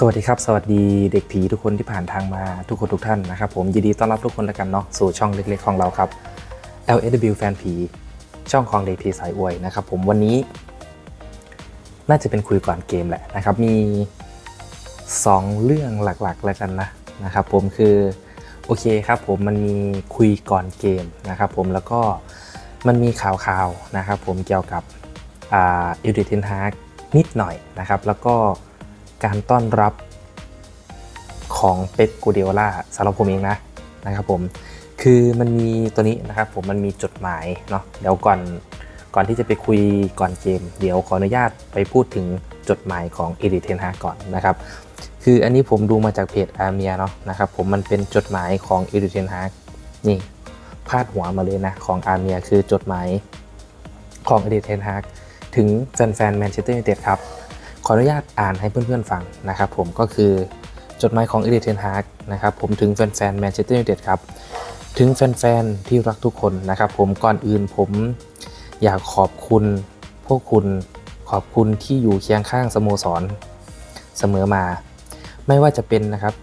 สวัสดีครับ สวัสดีเด็กผีทุกคนที่ผ่านทางมาทุกคนทุกท่านนะครับผมยินดีต้อนรับทุกคนแล้วกันเนาะสู่ช่องเล็กๆของเราครับ LSW แฟนผีช่องของเด็กผีสายอวยนะครับผมวันนี้ น่าจะเป็นคุยก่อนเกมแหละนะครับ มี 2 เรื่องหลักๆแล้วกันนะนะครับผมคือโอเคครับผมมันมีคุยก่อนเกมนะครับผมแล้วก็มันมีข่าวๆนะครับผมเกี่ยวกับอ่าอิดิทินฮาร์กนิดหน่อยนะครับแล้วก็ การต้อนรับของเป๊ปกูเดล่าสำหรับผมเองนะนะครับผมคือมันมีตัวนี้นะครับผมมันมีจดหมายเนาะเดี๋ยวก่อนก่อนที่จะไปคุยก่อนเกม เดี๋ยวขออนุญาตไปพูดถึงจดหมายของเอริเทนฮาก่อนนะครับ คืออันนี้ผมดูมาจากเพจอาเมียเนาะนะครับผมมันเป็นจดหมายของเอริเทนฮานี่พาดหัวมาเลยนะของอาเมียคือจดหมายของเอริเทนฮาถึงแฟนๆแมนเชสเตอร์ยูไนเต็ดครับ ขออนุญาตอ่านให้เพื่อนๆฟังนะครับผมก็คือจดหมายของเอริเทนฮานะครับผมถึงแฟนๆแมนเชสเตอร์ยูไนเต็ดครับ ถึงแฟนๆที่รักทุกคนนะครับผมก่อนอื่นผมอยากขอบคุณพวกคุณขอบคุณที่อยู่เคียงข้างสโมสรเสมอมา ไม่ว่าจะเป็นนะครับ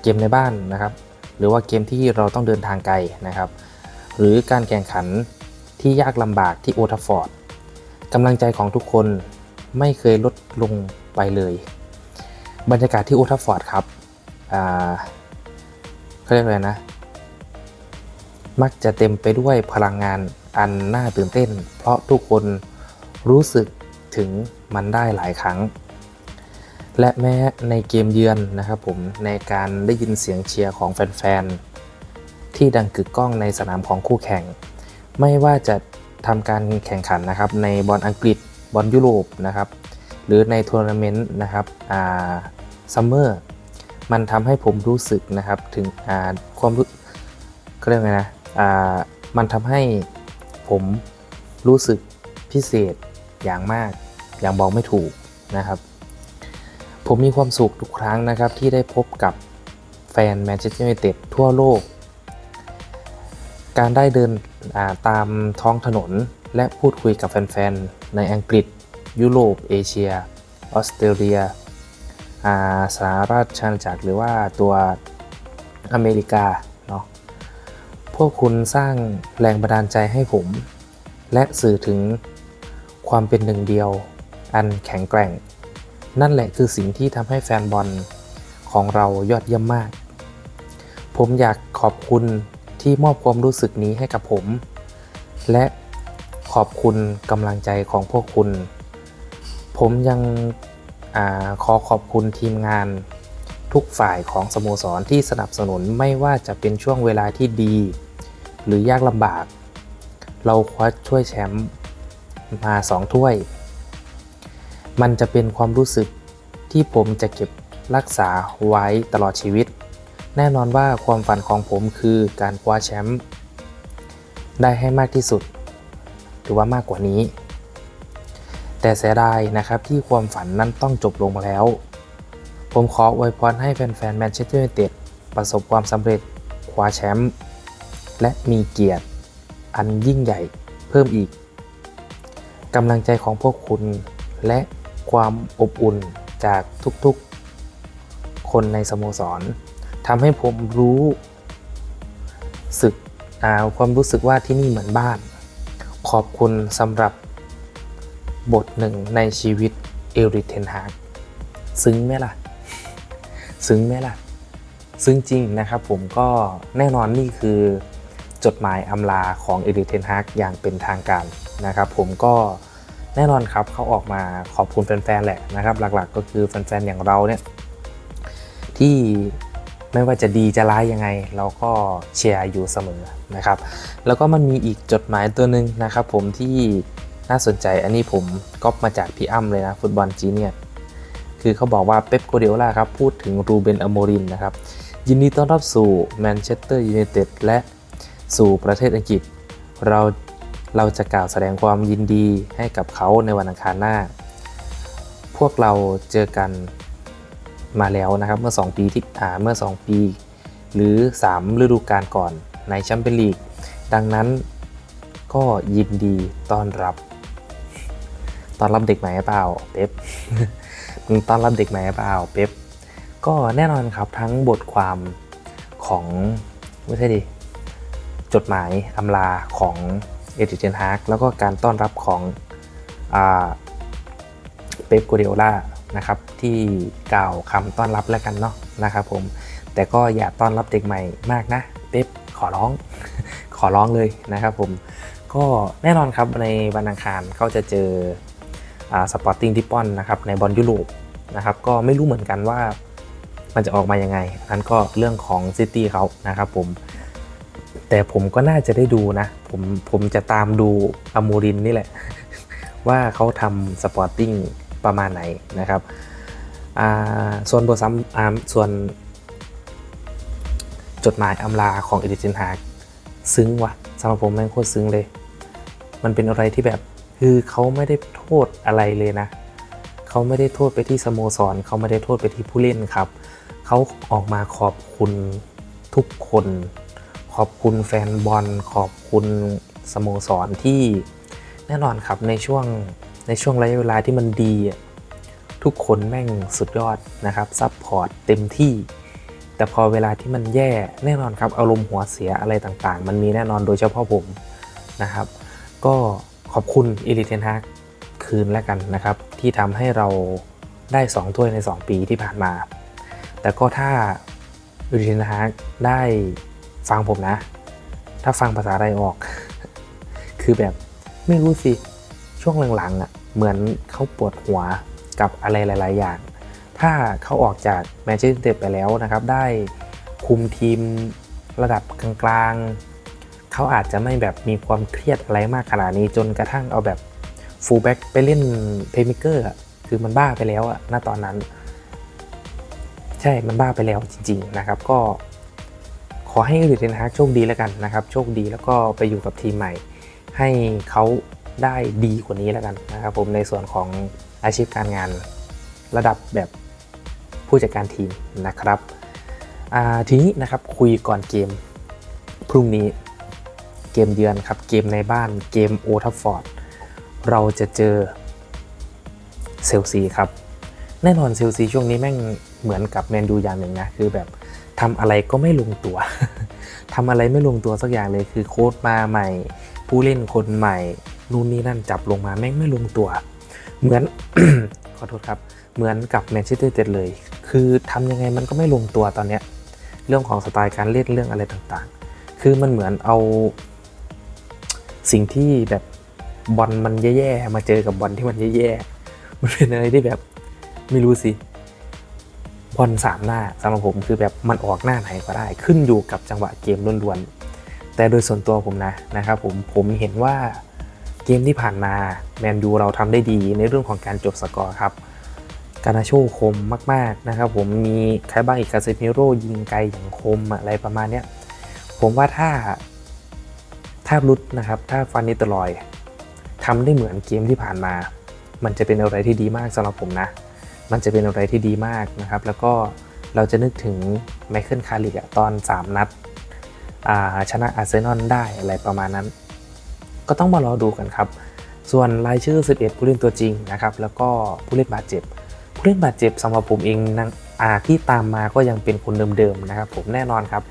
เกมในบ้านนะครับ หรือว่าเกมที่เราต้องเดินทางไกลนะครับ หรือการแข่งขันที่ยากลำบากที่โอทัฟฟอร์ดกำลังใจของทุกคน ไม่เคยลดลงไปเลย บรรยากาศที่โอทัฟฟอร์ดครับเขาเรียกอะไรนะ มักจะเต็มไปด้วยพลังงานอันน่าตื่นเต้น เพราะทุกคนรู้สึกถึงมันได้หลายครั้ง และแม้ในเกมเยือนนะครับผมในการได้ยินเสียงเชียร์ของแฟนๆ ที่ดังกึกก้องในสนามของคู่แข่ง ไม่ว่าจะทำการแข่งขันนะครับในบอลอังกฤษ บอลยุโรปนะครับ หรือในทัวร์นาเมนต์นะครับอ่าซัมเมอร์มันทำให้ผมรู้สึกนะครับถึงอ่าความรู้ก็เรียกไงนะอ่ามันทำให้ผมรู้สึกพิเศษอย่างมาก อย่างบอกไม่ถูกนะครับ ผมมีความสุขทุกครั้งนะครับที่ได้พบกับแฟนแมนเชสเตอร์ยูไนเต็ดทั่วโลก การได้เดินตามท้องถนน และพูดคุยกับแฟนๆ ในอังกฤษ ยุโรป เอเชีย ออสเตรเลียอาสหราชอาณาจักรหรือว่าตัวอเมริกาเนาะพวกคุณสร้างแรงบันดาลใจให้ผม และสื่อถึงความเป็นหนึ่งเดียว อันแข็งแกร่ง นั่นแหละคือสิ่งที่ทำให้แฟนบอลของเรายอดเยี่ยมมาก ผมอยากขอบคุณที่มอบความรู้สึกนี้ให้กับผม และ ขอบคุณกำลังใจของพวกคุณ ผมยังอขอขอบคุณทีมงานทุกฝ่ายของสโมสรที่สนับสนุนไม่ว่าจะเป็นช่วงเวลาที่ดี หรือยากลำบาก เราคว้าช่วยแชมป์มาสองถ้วย มันจะเป็นความรู้สึกที่ผมจะเก็บรักษาไว้ตลอดชีวิต แน่นอนว่าความฝันของผมคือการคว้าแชมป์ได้ให้มากที่สุด หรือว่ามากกว่านี้ แต่เสียดายนะครับที่ความฝันนั้นต้องจบลงแล้ว ผมขออวยพรให้แฟนๆแมนเชสเตอร์ยูไนเต็ดประสบความสำเร็จคว้าแชมป์และมีเกียรติอันยิ่งใหญ่เพิ่มอีกกำลังใจของพวกคุณและความอบอุ่นจากทุกๆ คนในสโมสรทำให้ผมรู้สึกความรู้สึกว่าที่นี่เหมือนบ้าน ขอบคุณสำหรับบทหนึ่งในชีวิตเอริเทนฮากซึ้งไหมล่ะ ซึ้งไหมล่ะ ซึ้งจริงนะครับผมก็แน่นอนนี่คือจดหมายอำลาของเอริเทนฮากอย่างเป็นทางการนะครับผมก็แน่นอนครับเขาออกมาขอบคุณแฟนๆแหละนะครับ หลักๆก็คือแฟนๆอย่างเราเนี่ยที่ ไม่ว่าจะดีจะร้ายยังไง เราก็เชียร์อยู่เสมอนะครับ แล้วก็มันมีอีกจดหมายตัวหนึ่งนะครับ ผมที่น่าสนใจอันนี้ผมก๊อปมาจากพี่อ้ำเลยนะฟุตบอลจีเนียคือเขาบอกว่าเป๊ปโกเดล่าครับพูดถึงรูเบนอโมรินนะครับ ยินดีต้อนรับสู่แมนเชสเตอร์ยูไนเต็ดและสู่ประเทศอังกฤษ เราเราจะกล่าวแสดงความยินดีให้กับเขาในวันอังคารหน้า พวกเราเจอกัน มาแล้วนะครับเมื่อ 2 ปีที่อ่าเมื่อ 2 ปี หรือ 3 ฤดูกาลก่อนในแชมเปี้ยนลีก ดังนั้นก็ยินดีต้อนรับต้อนรับเด็กใหม่หรือเปล่าเป๊ปต้อนรับเด็กใหม่หรือเปล่าเป๊ปก็แน่นอนครับทั้งบทความของไม่ใช่ดิจดหมายอำลาของเอริเทนฮาร์กแล้วก็การต้อนรับของอเป๊ปกัวเดโอล่า นะครับที่กล่าวคำต้อนรับแล้วกันเนาะนะครับผมแต่ก็อย่าต้อนรับเด็กใหม่มากนะเป๊ปขอร้อง ขอร้องเลยนะครับผมก็แน่นอนครับในวันอังคารเขาจะเจอสปอร์ติ้งดิปอนนะครับในบอลยุโรปนะครับก็ไม่รู้เหมือนกันว่ามันจะออกมายังไงนั้นก็เรื่องของซิตี้เขานะครับผมแต่ผมก็น่าจะได้ดูนะ ผมผมจะตามดูอโมรินนี่แหละ ว่าเขาทำสปอร์ติ้ง ประมาณไหนนะครับส่วนบทซ้ำอ่าส่วนจดหมายอำลาของเอดิจินฮากซึ้งว่ะสำหรับผมแม่งโคตรซึ้งเลย มันเป็นอะไรที่แบบคือเขาไม่ได้โทษอะไรเลยนะ เขาไม่ได้โทษไปที่สโมสร เขาไม่ได้โทษไปที่ผู้เล่นครับ เขาออกมาขอบคุณทุกคน ขอบคุณแฟนบอล ขอบคุณสโมสรที่แน่นอนครับในช่วง ในช่วงระยะเวลาที่มันดี ทุกคนแม่งสุดยอดนะครับซัพพอร์ตเต็มที่ แต่พอเวลาที่มันแย่แน่นอนครับอารมณ์หัวเสียอะไรต่างๆ มันมีแน่นอนโดยเฉพาะผมนะครับ ก็ขอบคุณอิริเทนฮากคืนแล้วกันนะครับ ที่ทำให้เราได้ 2 ถ้วยใน 2 ปีที่ผ่านมา แต่ก็ถ้าอิริเทนฮากได้ฟังผมนะ ถ้าฟังภาษาอะไรออก คือแบบไม่รู้สิ ช่วงหลังๆอะเหมือนเขาปวดหัวกับอะไรหลาย ๆ อย่าง ถ้าเขาออกจากแมนเชสเตอร์ยูไนเต็ดไปแล้วนะครับ ได้คุมทีมระดับกลางๆ เขาอาจจะไม่แบบมีความเครียดอะไรมากขนาดนี้จนกระทั่งเอาแบบฟูลแบ็กไปเล่นเพย์เมเกอร์คือมันบ้าไปแล้วอะณตอนนั้น ใช่มันบ้าไปแล้วจริง ๆ นะครับ ก็ขอให้เอริเทนฮากโชคดีแล้วกันนะครับ โชคดีแล้วก็ไปอยู่กับทีมใหม่ ให้เขา ได้ดีกว่านี้แล้วกันนะครับผมในส่วนของอาชีพการงานระดับแบบผู้จัดการทีมนะครับทีนี้นะครับคุยก่อนเกมพรุ่งนี้เกมเยือนครับเกมในบ้านเกมโอทัฟฟอร์ดเราจะเจอเซลซีครับแน่นอนเซลซีช่วงนี้แม่งเหมือนกับแมนดูอย่างหนึ่งนะคือแบบทำอะไรก็ไม่ลงตัว ทำอะไรไม่ลงตัวสักอย่างเลยคือโค้ดมาใหม่ ผู้เล่นคนใหม่ นู่นนี่นั่นจับลงมาแม่งไม่ลงตัว เหมือนขอโทษครับ เหมือนกับแมนเชสเตอร์ยูเต็ดเลย คือทำยังไงมันก็ไม่ลงตัวตอนเนี้ยเรื่องของสไตล์การเล่นเรื่องอะไรต่างๆ คือมันเหมือนเอาสิ่งที่แบบบอลมันแย่ๆมาเจอกับบอลที่มันแย่ๆมันเป็นอะไรที่แบบไม่รู้สิบอลสามหน้าสำหรับผมคือแบบมันออกหน้าไหนก็ได้ ขึ้นอยู่กับจังหวะเกมล้วนๆแต่โดยส่วนตัวผมนะนะครับผมผมเห็นว่า เกมที่ผ่านมาแมนยูเราทำได้ดีในเรื่องของการจบสกอร์ครับการนาโชคมมาก ๆ นะครับ ผมมีใครบ้างอีกคาเซมิโร่ยิงไกลอย่างคมอะไรประมาณเนี้ยผมว่าถ้าถ้ารุดนะครับ ถ้าฟานิตลอยทำได้เหมือนเกมที่ผ่านมา มันจะเป็นอะไรที่ดีมากสำหรับผมนะ มันจะเป็นอะไรที่ดีมากนะครับ แล้วก็เราจะนึกถึงไมเคิลคาริกอะตอน 3 นัดชนะอาร์เซนอลได้อะไรประมาณนั้น ก็ต้องมารอดูกันครับ ส่วนรายชื่อ 11 ผู้เล่นตัวจริงนะครับแล้วก็ผู้เล่นบาดเจ็บ ผู้เล่นบาดเจ็บสำหรับผมเองนะอาที่ตามมาก็ยังเป็นคนเดิมๆนะครับ ผมแน่นอนครับ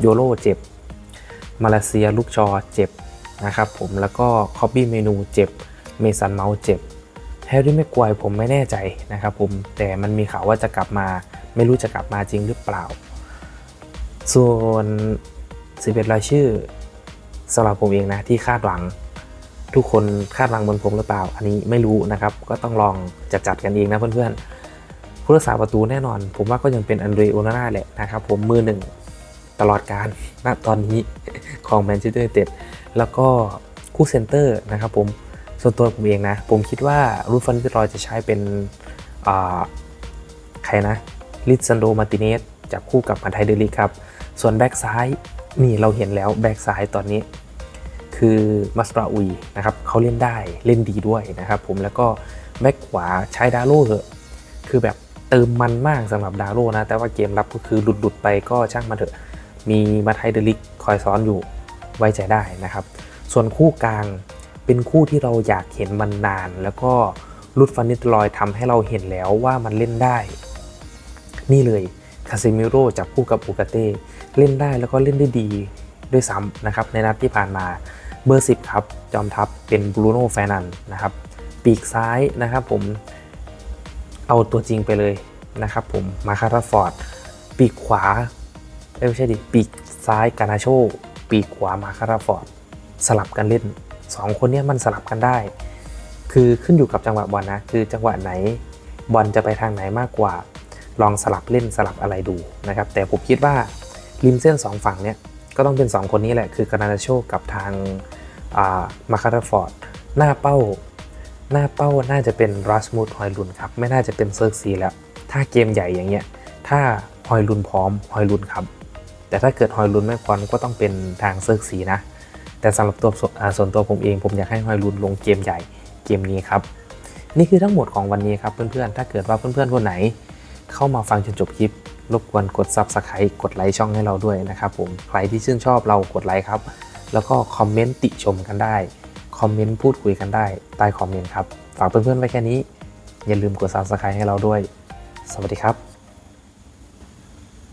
โยโรเจ็บ มาเลเซียลูกชอเจ็บนะครับผมแล้วก็คอบบี้เมนูเจ็บ เมสันเมาส์เจ็บแฮร์รี่แม็กควายผมไม่แน่ใจนะครับผมแต่มันมีข่าวว่าจะกลับมา ไม่รู้จะกลับมาจริงหรือเปล่า ส่วน 11 รายชื่อ สำหรับผมเองนะที่คาดหวัง ทุกคนคาดหวังบนผมหรือเปล่า อันนี้ไม่รู้นะครับ ก็ต้องลองจัดจัดกันเองนะเพื่อนๆผู้รักษาประตูแน่นอน ผมว่าก็ยังเป็นอันเดรโอนาน่าแหละนะครับผมมือหนึ่งตลอดการณตอนนี้ของแมนเชสเตอร์ยูไนเต็ดแล้วก็คู่เซนเตอร์นะครับผมส่วนตัวผมเองนะ ผมคิดว่ารูฟันดิรอยจะใช้เป็นใครนะลิซันโดมาติเนสจับคู่กับมาไทเดลิกครับ ส่วนแบ็กซ้าย นี่เราเห็นแล้วแบ็กซ้ายตอนนี้ คือมัสราอุยนะครับเขาเล่นได้เล่นดีด้วยนะครับผมแล้วก็แบ็กขวาใช้ดาโร่เถอะคือแบบเติมมันมากสำหรับดาโร่นะ แต่ว่าเกมรับก็คือหลุดๆไปก็ช่างมันเถอะ มีมาไทเดลิกคอยซ้อนอยู่ไว้ใจได้นะครับ ส่วนคู่กลางเป็นคู่ที่เราอยากเห็นมันนาน แล้วก็รุดฟันนิตลอยทำให้เราเห็นแล้วว่ามันเล่นได้ นี่เลยคาซิมิโร่จับคู่กับโอกาเต้ เล่นได้แล้วก็เล่นได้ดีด้วยซ้ำนะครับในนัดที่ผ่านมาเบอร์ 10 ครับ จอมทัพเป็นบรูโน่แฟนันนะครับปีกซ้ายนะครับผมเอาตัวจริงไปเลยนะครับผมมาคาราฟอร์ด ปีกขวาไม่ใช่ดิปีกซ้ายกานาโช ปีกขวามาคาราฟอร์ด สลับกันเล่น 2 คนนี้มันสลับกันได้ คือขึ้นอยู่กับจังหวะบอลนะ คือจังหวะไหนบอลจะไปทางไหนมากกว่า ลองสลับเล่นสลับอะไรดูนะครับ แต่ผมคิดว่า ริมเส้น 2 ฝั่งเนี้ยก็ต้องเป็น 2 คนนี้แหละ คือกานาโชกับทางมาคาราฟอร์ด หน้าเป้า หน้าเป้าน่าจะเป็นรัสมูดฮอยลุนครับ ไม่น่าจะเป็นเซิร์กซีแล้ว ถ้าเกมใหญ่อย่างเงี้ย ถ้าฮอยลุนพร้อมฮอยลุนครับ แต่ถ้าเกิดฮอยลุนไม่พร้อมก็ต้องเป็นทางเซิร์กซีนะ แต่สำหรับตัวสส่วนตัวผมเอง ผมอยากให้ฮอยลุนลงเกมใหญ่เกมนี้ครับ นี่คือทั้งหมดของวันนี้ครับเพื่อนๆ ถ้าเกิดว่าเพื่อนๆคนไหน เข้ามาฟังจนจบคลิป รบกวนกด Subscribe กดไลค์ช่องให้เราด้วยนะครับผมใครที่ชื่นชอบเรากดไลค์ครับ แล้วก็คอมเมนต์ติชมกันได้ คอมเมนต์พูดคุยกันได้ใต้คอมเมนต์ครับ ฝากเพื่อนๆไว้แค่นี้ อย่าลืมกด Subscribe ให้เราด้วย สวัสดีครับ